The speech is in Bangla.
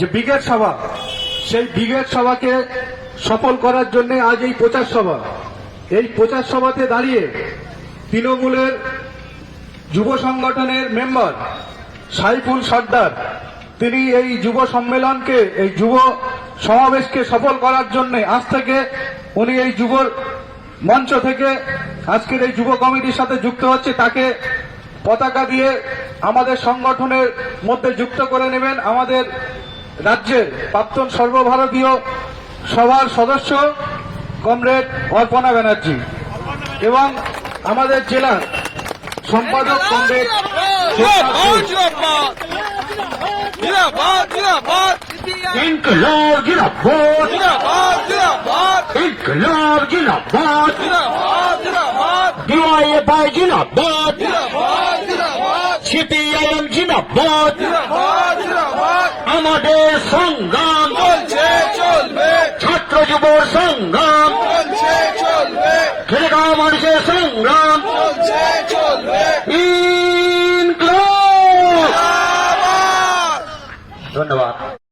যে ব্রিগেড সভা, সেই ব্রিগেড সভাকে সফল করার জন্য আজ এই প্রচার সভা। এই প্রচার সভাতে দাঁড়িয়ে তৃণমূলের যুব সংগঠনের মেম্বার সাইফুল সর্দার, তিনি এই যুব সম্মেলনকে, এই যুব সমাবেশকে সফল করার জন্য আজ থেকে উনি এই যুব মঞ্চ থেকে আজকের এই যুব কমিটির সাথে যুক্ত হচ্ছে, তাকে পতাকা দিয়ে আমাদের সংগঠনের মধ্যে যুক্ত করে নেবেন। আমাদের রাজ্যের প্রাক্তন সর্বভারতীয় সভার সদস্য কমরেড অর্পণা ব্যানার্জি এবং আমাদের জেলার সম্পাদক কমরেড ইনকলাব জিন্দাবাদ আমাদের সংগ্রাম। চলছে চলবে। ছাত্র যুব সংগ্রাম। চলছে চলবে। খেলেগাঁও মানুষের সংগ্রাম। চলছে চলবে। ধন্যবাদ।